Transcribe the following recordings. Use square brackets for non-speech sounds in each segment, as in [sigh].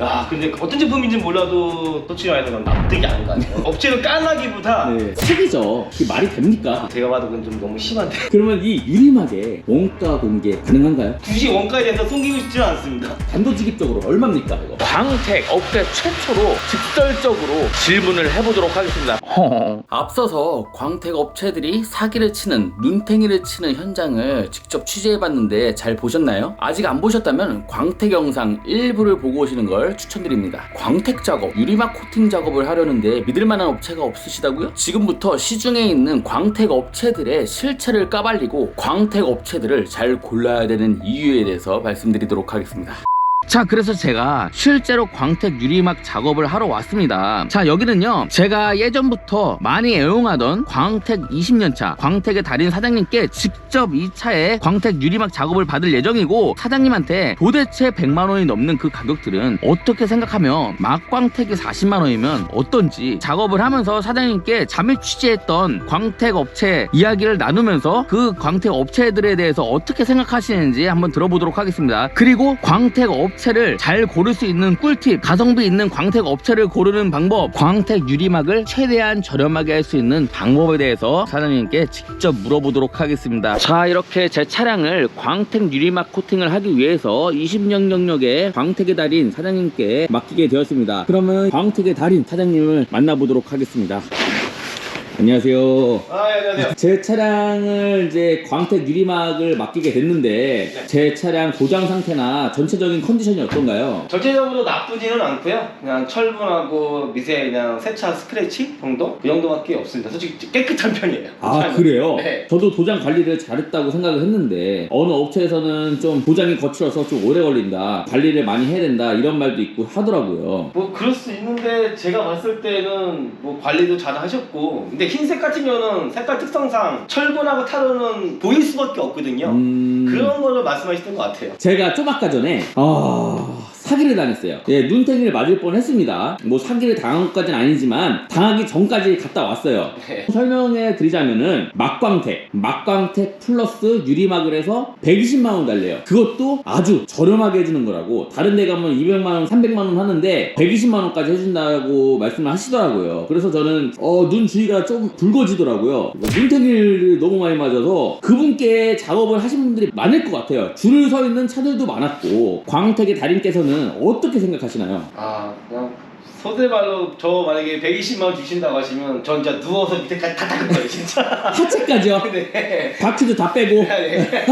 야 근데 어떤 제품인지 몰라도 난 납득이 안 가요 [laughs] 업체를 까나기보다 네. 책이죠. 그게 말이 됩니까? 제가 봐도 그건 좀 너무 심한데 [laughs] 그러면 이 유리막의 원가 공개 가능한가요? 굳이 원가에 대해서 숨기고 싶지는 않습니다 단도직입적으로 얼마입니까 이거? 광택 업계 최초로 직설적으로 질문을 해보도록 하겠습니다. 앞서서 광택 업체들이 사기를 치는 눈탱이를 치는 현장을 직접 취재해봤는데 잘 보셨나요? 아직 안 보셨다면 광택 영상 일부를 보고 오시는 걸 추천드립니다. 광택 작업, 유리막 코팅 작업을 하려는데 믿을 만한 업체가 없으시다고요? 지금부터 시중에 있는 광택 업체들의 실체를 까발리고 광택 업체들을 잘 골라야 되는 이유에 대해서 말씀드리도록 하겠습니다. 자, 그래서 제가 실제로 광택 유리막 작업을 하러 왔습니다. 자, 여기는요, 제가 예전부터 많이 애용하던 광택 20년차, 광택의 달인 사장님께 직접 이 차에 광택 유리막 작업을 받을 예정이고, 사장님한테 도대체 100만원이 넘는 그 가격들은 어떻게 생각하며 막광택이 40만원이면 어떤지 작업을 하면서 사장님께 잠입 취재했던 광택 업체 이야기를 나누면서 그 광택 업체들에 대해서 어떻게 생각하시는지 한번 들어보도록 하겠습니다. 그리고 광택 업체 를 잘 고를 수 있는 꿀팁, 가성비 있는 광택 업체를 고르는 방법, 광택 유리막을 최대한 저렴하게 할 수 있는 방법에 대해서 사장님께 직접 물어보도록 하겠습니다. 자, 이렇게 제 차량을 광택 유리막 코팅을 하기 위해서 20년 경력의 광택의 달인 사장님께 맡기게 되었습니다. 그러면 광택의 달인 사장님을 만나보도록 하겠습니다. 안녕하세요. 아 예, 안녕하세요 제 차량을 이제 광택 유리막을 맡기게 됐는데 제 차량 고장 상태나 전체적인 컨디션이 어떤가요? 전체적으로 나쁘지는 않고요 그냥 철분하고 미세 그냥 세차 스크래치 정도? 그 정도밖에 없습니다 솔직히 깨끗한 편이에요 아 그래요? 네. 저도 도장 관리를 잘했다고 생각을 했는데 어느 업체에서는 좀 도장이 거칠어서 좀 오래 걸린다 관리를 많이 해야 된다 이런 말도 있고 하더라고요 뭐 그럴 수 있는데 제가 봤을 때는 뭐 관리도 잘 하셨고 근데 흰색 같으면은 색깔 특성상 철분하고 타르는 보일 수밖에 없거든요. 음... 그런 거를 말씀하시던 것 같아요. 제가 좀 아까 전에 아 사기를 당했어요. 예, 눈탱이를 맞을 뻔했습니다. 뭐 사기를 당한 것까지는 아니지만 당하기 전까지 갔다 왔어요. 네. 설명해 드리자면은 막광택, 막광택 플러스 유리막을 해서 120만 원 달래요. 그것도 아주 저렴하게 해주는 거라고. 다른 데 가면 200만 원, 300만 원 하는데 120만 원까지 해준다고 말씀을 하시더라고요. 그래서 저는 어, 눈 주위가 좀 붉어지더라고요. 눈탱이를 너무 많이 맞아서 그분께 작업을 하신 분들이 많을 것 같아요. 줄을 서 있는 차들도 많았고 광택의 달인께서는 어떻게 생각하시나요? 아 그냥 소대발로 저 만약에 120만 원 주신다고 하시면 전 진짜 누워서 밑에까지 다 닦을 거예요 진짜 [laughs] 하체까지요. [laughs] 네. 바퀴도 다 빼고. [laughs] 네.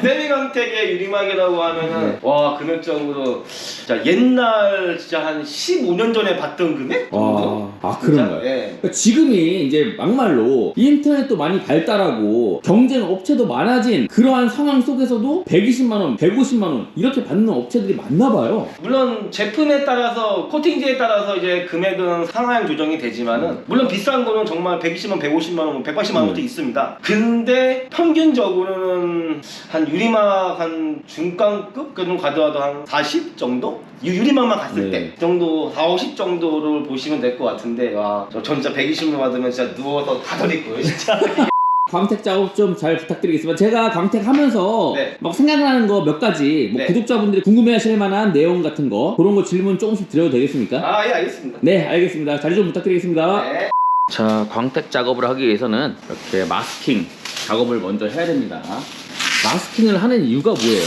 세미강택의 유리막이라고 하면은 네. 와 금액적으로 진짜 옛날 진짜 한 15년 전에 봤던 금액 정도? 아, 아 진짜? 그런가요? 예. 그러니까 지금이 이제 막말로 인터넷도 많이 발달하고 경쟁 업체도 많아진 그러한 상황 속에서도 120만 원, 150만 원 이렇게 받는 업체들이 많나 봐요. 물론 제품에 따라서 코팅지에 따라서 이제 금액은 상하향 조정이 되지만은 물론 비싼 거는 정말 120만, 150만 원, 180만 원도 음. 있습니다. 근데 평균적으로는 한 유리막 한 중간급 그정 가져와도 한 40 정도? 유- 유리막만 갔을 네. 때 그 정도 4, 50 정도를 보시면 될 것 같은데 와, 저 진짜 120만 받으면 진짜 누워서 거예요, 진짜. [laughs] 광택 작업 좀 잘 부탁드리겠습니다. 제가 광택 하면서 네. 막 생각나는 거 몇 가지 뭐 네. 구독자분들이 궁금해하실 만한 내용 같은 거 그런 거 질문 조금씩 드려도 되겠습니까? 아, 예, 알겠습니다. 네, 알겠습니다. 자리 좀 부탁드리겠습니다. 네. 자, 광택 작업을 하기 위해서는 이렇게 마스킹 작업을 먼저 해야 됩니다. 마스킹을 하는 이유가 뭐예요?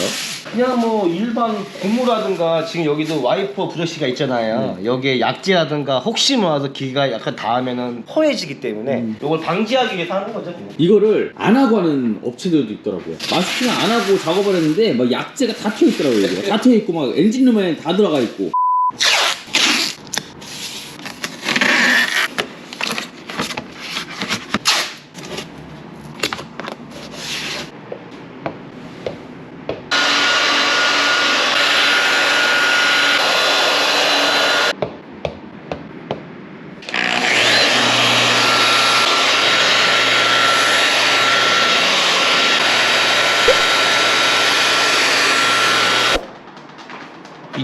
그냥 뭐 일반 고무라든가 지금 여기도 와이퍼 브러쉬가 있잖아요. 네. 여기에 약재라든가 혹시 모아서 기가 약간 닿으면은 허해지기 때문에 음. 이걸 방지하기 위해서 하는 거죠. 그냥. 이거를 안 하고 하는 업체들도 있더라고요. 마스킹을 안 하고 작업을 했는데 막 약재가 다 튀어 있더라고요. 이게. 다 튀어 있고 막 엔진룸에 다 들어가 있고.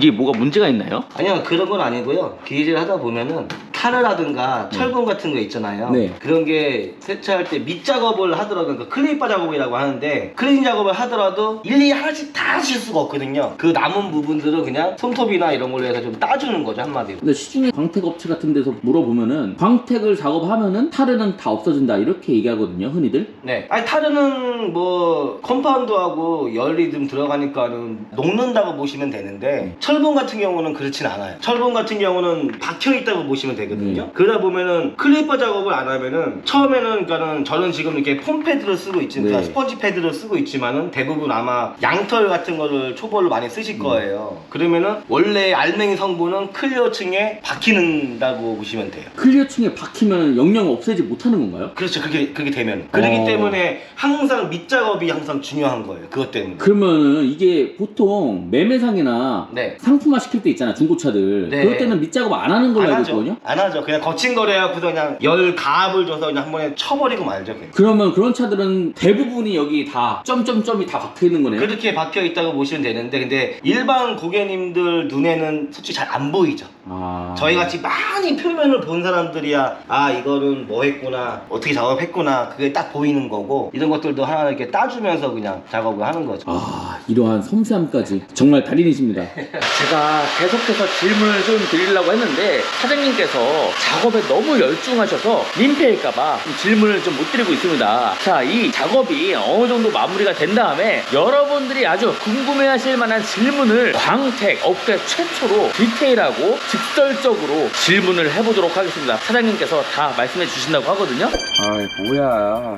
이게 뭐가 문제가 있나요? 아니요 그런 건 아니고요. 기질 하다 보면은 타르라든가 철분 같은 거 있잖아요. 네. 그런 게 세차할 때 밑작업을 하더라도 그러니까 클리퍼 작업이라고 하는데 클린 작업을 하더라도 일일이 하나씩 다 하실 수가 없거든요. 그 남은 부분들은 그냥 손톱이나 이런 걸로 해서 좀 따주는 거죠 한마디로. 근데 시중에 광택 업체 같은 데서 물어보면은 광택을 작업하면은 타르는 다 없어진다 이렇게 얘기하거든요 흔히들 네. 아니 타르는 뭐 컴파운드하고 열이 좀 들어가니까는 녹는다고 보시면 되는데 철분 같은 경우는 그렇진 않아요. 철분 같은 경우는 박혀 있다고 보시면 되거든요. 음. 그러다 보면은 클리퍼 작업을 안 하면은 처음에는 그러니까는 저는 지금 이렇게 폼 패드를 쓰고 있지만 네. 스펀지 패드를 쓰고 있지만은 대부분 아마 양털 같은 거를 초벌로 많이 음. 쓰실 거예요. 그러면은 원래 알맹이 성분은 클리어층에 박히는다고 보시면 돼요. 클리어층에 박히면 영영 없애지 못하는 건가요? 그렇죠. 그게 그게 되면 그렇기 어. 때문에 항상 밑 작업이 항상 중요한 거예요. 그것 때문에. 그러면은 이게 보통 매매상이나 네. 상품화 시킬 때 있잖아 중고차들 네. 그럴 때는 밑 작업 안 하는 걸로 안 알고. 있거든요 안 하죠. 그냥 거친 거래 하고서 그냥 열 가압을 줘서 그냥 한 번에 쳐버리고 말죠. 그냥. 그러면 그런 차들은 대부분이 여기 다 점점점이 다 박혀 있는 거네요 그렇게 박혀 있다고 보시면 되는데 근데 일반 고객님들 눈에는 솔직히 잘 안 보이죠. 아... 저희 같이 많이 표면을 본 사람들이야. 아 이거는 뭐 했구나. 어떻게 작업했구나. 그게 딱 보이는 거고. 이런 것들도 하나 이렇게 따주면서 그냥 작업을 하는 거죠. 아 이러한 섬세함까지 정말 달인이십니다. [laughs] 제가 계속해서 질문을 좀 드리려고 했는데 사장님께서 작업에 너무 열중하셔서 민폐일까봐 좀 질문을 좀 못 드리고 있습니다. 자, 이 작업이 어느 정도 마무리가 된 다음에 여러분들이 아주 궁금해하실 만한 질문을 광택 업계 최초로 디테일하고 직설적으로 질문을 해보도록 하겠습니다. 사장님께서 다 말씀해 주신다고 하거든요. 아이 뭐야.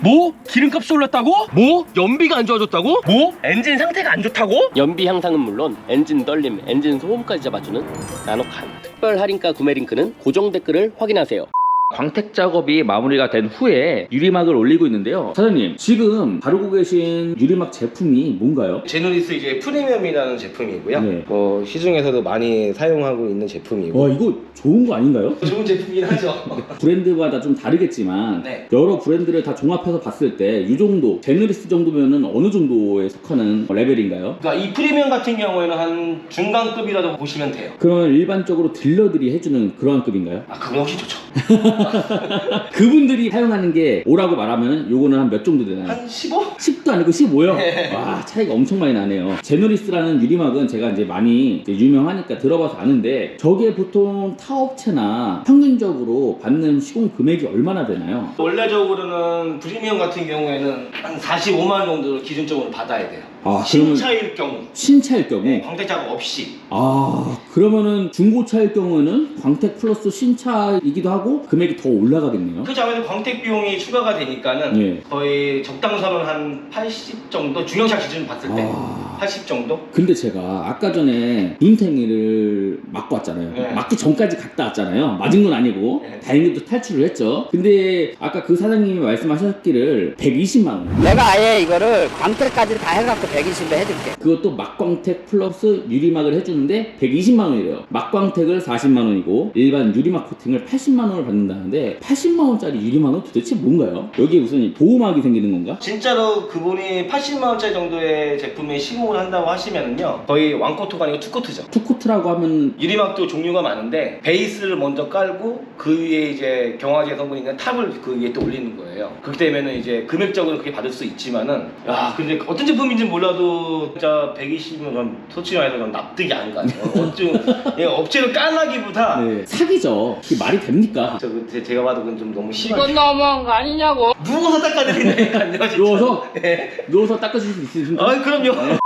뭐? 기름값이 올랐다고? 뭐? 연비가 안 좋아졌다고? 뭐? 엔진 상태가 안 좋다고? 연비 향상은 물론 엔진 떨림, 엔진 소음까지 잡아주는 나노칸 특별 할인가 구매 링크는 고정 댓글을 확인하세요. 광택 작업이 마무리가 된 후에 유리막을 올리고 있는데요 사장님 지금 다루고 계신 유리막 제품이 뭔가요? 제누리스 이제 프리미엄이라는 제품이고요. 네. 뭐 시중에서도 많이 사용하고 있는 제품이고 와 이거 좋은 거 아닌가요? [laughs] 좋은 제품이긴 하죠. [laughs] 브랜드마다 좀 다르겠지만 네. 여러 브랜드를 다 종합해서 봤을 때 이 정도 제너리스 정도면은 어느 정도에 속하는 레벨인가요? 그러니까 이 프리미엄 같은 경우에는 한 중간급이라고 보시면 돼요. 그러면 일반적으로 딜러들이 해주는 그러한 급인가요? 아 그건 훨씬 좋죠. [laughs] [laughs] 그분들이 사용하는 게 오라고 말하면 요거는 한 몇 정도 되나요? 한 15? 10도 아니고 15요? 네. 와 차이가 엄청 많이 나네요 제너리스라는 유리막은 제가 이제 많이 이제 유명하니까 들어봐서 아는데 저게 보통 타 업체나 평균적으로 받는 시공 금액이 얼마나 되나요? 원래적으로는 프리미엄 같은 경우에는 한 45만 원 정도를 기준적으로 받아야 돼요. 아 그러면 신차일 경우. 신차일 경우 네, 광택 작업 없이. 아 그러면은 중고차일 경우에는 광택 플러스 신차이기도 하고 금액이 더 올라가겠네요 그 자면서 광택 비용이 추가가 되니까는 예. 거의 적당선은 한 80 정도 중형차 기준 봤을 때 아. 80 정도? 근데 제가 아까 전에 눈탱이를 맞고 왔잖아요. 네. 맞기 전까지 갔다 왔잖아요. 맞은 건 아니고 네. 다행히도 탈출을 했죠. 근데 아까 그 사장님이 말씀하셨기를 120만 원. 내가 아예 이거를 광택까지 다 해갖고 120에 해줄게. 그것도 막광택 플러스 유리막을 해주는데 120만 원이래요. 막광택을 40만 원이고 일반 유리막 코팅을 80만 원을 받는다는데 80만 원짜리 유리막은 도대체 뭔가요? 여기에 무슨 보호막이 생기는 건가? 진짜로 그분이 80만 원짜리 정도의 제품에 시공을 한다고 하시면은요 거의 왕코트가 아니고 투코트죠. 투코트라고 하면 유리막도 종류가 많은데 베이스를 먼저 깔고 그 위에 이제 경화제 성분이 있는 탑을 그 위에 또 올리는 거예요. 그렇기 때문에 이제 금액적으로 그렇게 받을 수 있지만은 야 근데 어떤 제품인지 몰라도 진짜 120은 전 솔직히 말해서 전 납득이 안 가요. [laughs] 어쩜 예, 업체를 깔라기보다 네, 사기죠. 그게 말이 됩니까? 저 그, 제- 제가 봐도 그건 좀 너무 심한. 이건 너무한 거 아니냐고. 누워서 닦아드린다니까요. 진짜. 누워서 네. 누워서 닦아줄 수 있으십니까? 아 그럼요.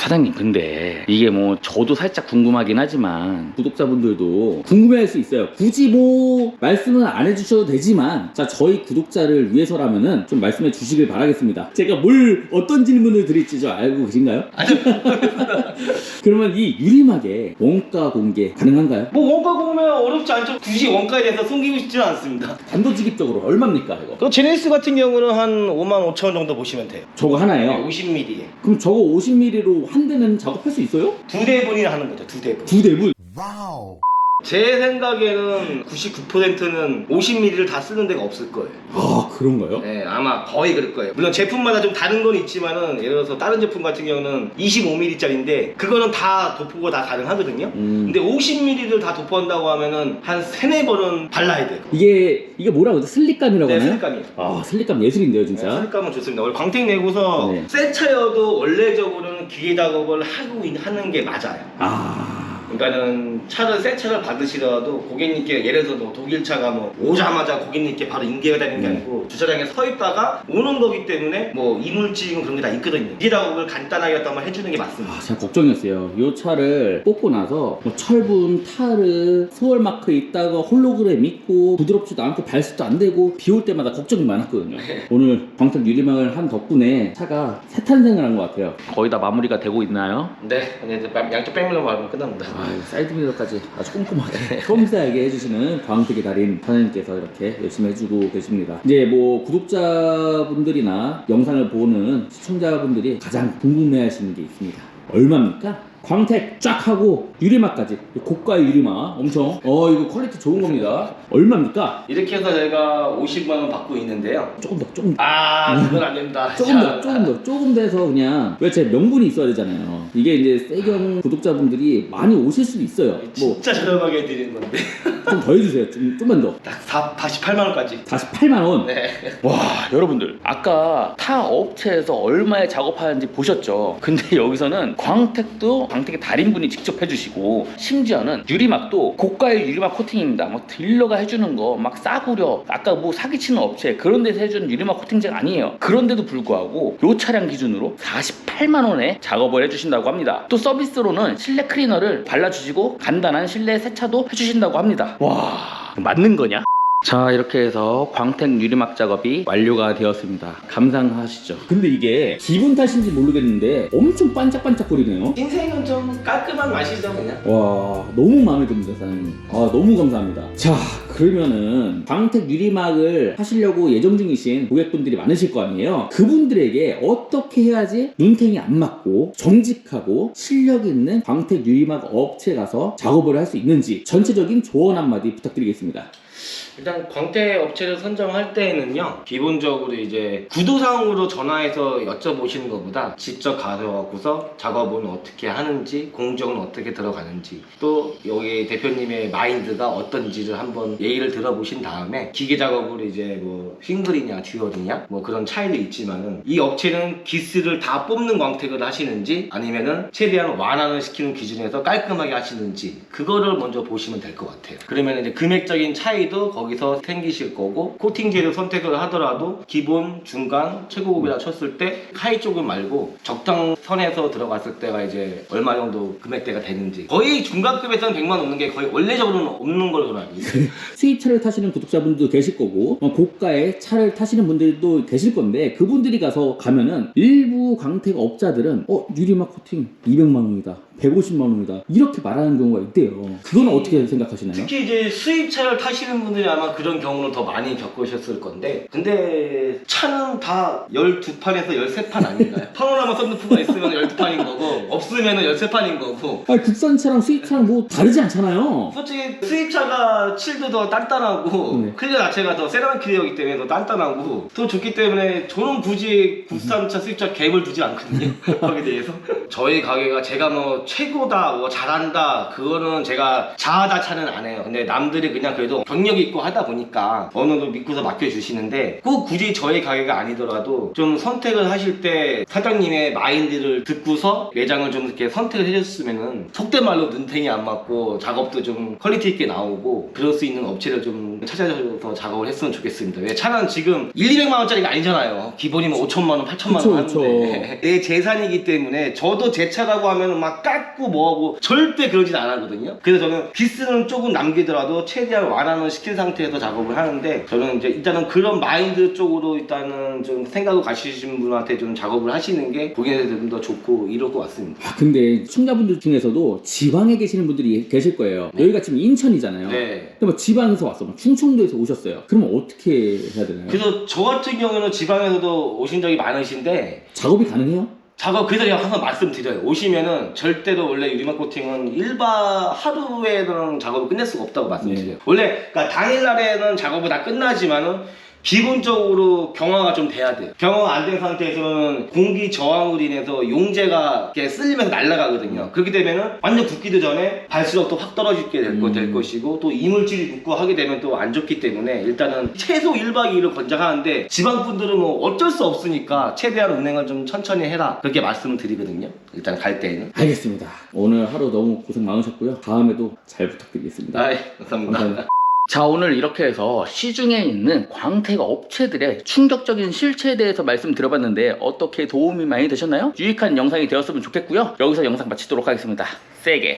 아, 사장님, 근데 이게 뭐 저도 살짝 궁금하긴 하지만 구독자분들도 궁금해할 수 있어요. 굳이 뭐 말씀은 안 해주셔도 되지만 자 저희 구독자를 위해서라면은 좀 말씀해 주시길 바라겠습니다. 제가 뭘 어떤 질문을 드릴지 좀 알고 계신가요? [laughs] 그러면 이 유리막의 원가 공개 가능한가요? 뭐 원가 보면 어렵지 않죠. 굳이 원가에 대해서 숨기고 싶지는 않습니다. 단도직입적으로 얼마입니까 이거? 그 제네시스 같은 경우는 한 5만 5천 원 정도 보시면 돼요. 저거 하나예요. 50mm에 그럼 저거 50mm로 한 대는 작업할 수 있어요? 두 대분이나 하는 거죠. 두 대분. 두 대분. 제 생각에는 99%는 50ml를 다 쓰는 데가 없을 거예요. 아 그런가요? 네, 아마 거의 그럴 거예요. 물론 제품마다 좀 다른 건 있지만은 예를 들어서 다른 제품 같은 경우는 25ml짜리인데 그거는 다 도포가 다 가능하거든요. 음. 근데 50ml를 다 도포한다고 하면은 한 세네 번은 발라야 돼요. 이게 이게 뭐라고 하죠? 슬립감이라고 네, 하나요? 슬립감이에요. 아 슬립감 예술인데요 네, 진짜. 슬립감은 좋습니다. 원래 광택 내고서 네. 새 차여도 원래적으로는 기계 작업을 하고 있- 하는 게 맞아요. 아 그러니까는 차를 새 차를 받으시더라도 고객님께 예를 들어서 뭐 독일 차가 뭐 오자마자 고객님께 바로 인계가 되는 게 음. 아니고 주차장에 서 있다가 오는 거기 때문에 뭐 이물질 그런 게 다 있거든요. 작업을 간단하게 한번 해주는 게 맞습니다. 아, 제가 걱정이었어요. 이 차를 뽑고 나서 뭐 철분, 타르, 스월 마크 있다가 홀로그램 있고 부드럽지도 않고 발수도 안 되고 비 올 때마다 걱정이 많았거든요. 오늘 광택 유리막을 한 덕분에 차가 새 탄생을 한 것 같아요. 거의 다 마무리가 되고 있나요? 네, 이제 양쪽 백밀러 밟으면 끝납니다. 아, 사이드 미러까지 아주 꼼꼼하게 [laughs] 섬세하게 해주시는 광택의 달인 사장님께서 이렇게 열심히 해주고 계십니다. 이제 뭐 구독자분들이나 영상을 보는 시청자분들이 가장 궁금해하시는 게 있습니다. 얼마입니까? 광택 쫙 하고 유리막까지 고가의 유리막 엄청 어 이거 퀄리티 좋은 겁니다. 얼마입니까? 이렇게 해서 저희가 50만 원 받고 있는데요. 조금 더 조금 더 아, 그건 안 됩니다. [laughs] 조금 자, 더, 조금 더, 조금 더 해서 그냥 왜 제 명분이 있어야 되잖아요. 이게 이제 세경 구독자분들이 많이 오실 수도 있어요. 뭐 진짜 저렴하게 해드리는 건데 [laughs] 좀더 해주세요. 좀, 좀만 더. 딱 4, 48만 원까지. 다시 8만 원. 네. 와 여러분들 아까 타 업체에서 얼마에 작업하는지 보셨죠? 근데 여기서는 광택도 광택의 달인 분이 직접 해주시고 심지어는 유리막도 고가의 유리막 코팅입니다. 막 딜러가 해주는 거 막 싸구려 아까 뭐 사기치는 업체 그런 데서 해주는 유리막 코팅제가 아니에요. 그런데도 불구하고 요 차량 기준으로 48만 원에 작업을 해주신다고 합니다. 또 서비스로는 실내 클리너를 발라주시고 간단한 실내 세차도 해주신다고 합니다. 와 맞는 거냐? 자 이렇게 해서 광택 유리막 작업이 완료가 되었습니다 감상하시죠 근데 이게 기분 탓인지 모르겠는데 엄청 반짝반짝거리네요. 인생은 좀 깔끔한 맛이죠, 그냥. 와 너무 마음에 듭니다 사장님. 아 너무 감사합니다. 자 그러면은 광택 유리막을 하시려고 예정 중이신 고객분들이 많으실 거 아니에요. 그분들에게 어떻게 해야지 눈탱이 안 맞고 정직하고 실력 있는 광택 유리막 업체 가서 작업을 할 수 있는지 전체적인 조언 한마디 부탁드리겠습니다. 일단 광택 업체를 선정할 때에는요 기본적으로 이제 구도상으로 전화해서 여쭤보시는 것보다 직접 가셔갖고서 작업은 어떻게 하는지 공정은 어떻게 들어가는지 또 여기 대표님의 마인드가 어떤지를 한번 얘기 를 들어보신 다음에 기계 작업을 이제 뭐 싱글이냐 듀얼이냐 뭐 그런 차이도 있지만은 이 업체는 기스를 다 뽑는 광택을 하시는지 아니면은 최대한 완화를 시키는 기준에서 깔끔하게 하시는지 그거를 먼저 보시면 될 것 같아요. 그러면 이제 금액적인 차이도 거기서 생기실 거고 코팅제를 선택을 하더라도 기본, 중간, 최고급이라 쳤을 때 하이 쪽은 말고 적당 선에서 들어갔을 때가 이제 얼마 정도 금액대가 되는지 거의 중간급에서는 100만 넘는 게 거의 원래적으로는 없는 걸로 알고 있어요 [laughs] 수입차를 타시는 구독자분들도 계실 거고 어, 고가의 차를 타시는 분들도 계실 건데 그분들이 가서 가면은 일부 광택 업자들은 어 유리막 코팅 200만 원이다 150만 원이다 이렇게 말하는 경우가 있대요 그거는 어떻게 생각하시나요? 특히 이제 수입차를 타시는 분들이 아마 그런 경우는 더 많이 겪으셨을 건데 근데 차는 다 12판에서 13판 아닌가요? [laughs] 파노라마 썬루프가 있으면 12판인 거고 없으면 13판인 거고 아니 국산차랑 수입차랑 뭐 다르지 않잖아요 솔직히 수입차가 칠도 더 단단하고 네. 클리어 자체가 더 세라믹 클리어이기 때문에 더 단단하고 더 좋기 때문에 저는 굳이 국산차 수입차 갭을 두지 않거든요 [laughs] 거기에 대해서 [laughs] 저희 가게가 제가 뭐 최고다 뭐 잘한다 그거는 제가 자아자찬은 안 해요 근데 남들이 그냥 그래도 경력 있고 하다 보니까 어느 정도 믿고서 맡겨주시는데 꼭 굳이 저희 가게가 아니더라도 좀 선택을 하실 때 사장님의 마인드를 듣고서 매장을 좀 이렇게 선택을 해줬으면은 속된 말로 눈탱이 안 맞고 작업도 좀 퀄리티 있게 나오고 그럴 수 있는 업체를 좀 찾아서 작업을 했으면 좋겠습니다. 왜 차는 지금 1, 200만 원짜리가 아니잖아요. 기본이면 5천만 원, 8천만 그쵸, 원. 하는데 [laughs] 내 재산이기 때문에 저도 제 차라고 하면 막 깎고 뭐하고 절대 그러진 않았거든요. 그래서 저는 기스는 조금 남기더라도 최대한 완화는 시킨 상태에서 작업을 하는데 저는 이제 일단은 그런 마인드 쪽으로 일단은 좀 생각을 가시신 분한테 좀 작업을 하시는 게 고객한테 좀 더 좋고 이럴 것 같습니다. 아 근데 시청자분들 중에서도 지방에 계시는 분들이 계실 거예요 여기가 지금 인천이잖아요 네. 근데 뭐 지방에서 왔어 뭐 충청도에서 오셨어요 그러면 어떻게 해야 되나요? 그래서 저 같은 경우는 지방에서도 오신 적이 많으신데 작업이 가능해요? 작업 그래서 제가 항상 말씀드려요. 오시면은 절대로 원래 유리막 코팅은 일바 하루에는 작업을 끝낼 수가 없다고 말씀드려요. 원래 그러니까 당일 날에는 작업이 다 끝나지만은 기본적으로 경화가 좀 돼야 돼요. 경화가 안 된 상태에서는 공기 저항으로 인해서 용재가 이렇게 쓸리면서 날아가거든요. 그렇게 되면은 완전 굳기도 전에 발수력도 확 떨어지게 될, 거, 될 것이고 또 이물질이 붙고 하게 되면 또 안 좋기 때문에 일단은 최소 1박 2일을 권장하는데 지방분들은 뭐 어쩔 수 없으니까 최대한 운행을 좀 천천히 해라 그렇게 말씀을 드리거든요. 일단 갈 때는. 알겠습니다. 오늘 하루 너무 고생 많으셨고요. 다음에도 잘 부탁드리겠습니다. 아, 감사합니다. 감사합니다. 자 오늘 이렇게 해서 시중에 있는 광택 업체들의 충격적인 실체에 대해서 말씀드려봤는데 어떻게 도움이 많이 되셨나요? 유익한 영상이 되었으면 좋겠고요. 여기서 영상 마치도록 하겠습니다. 세게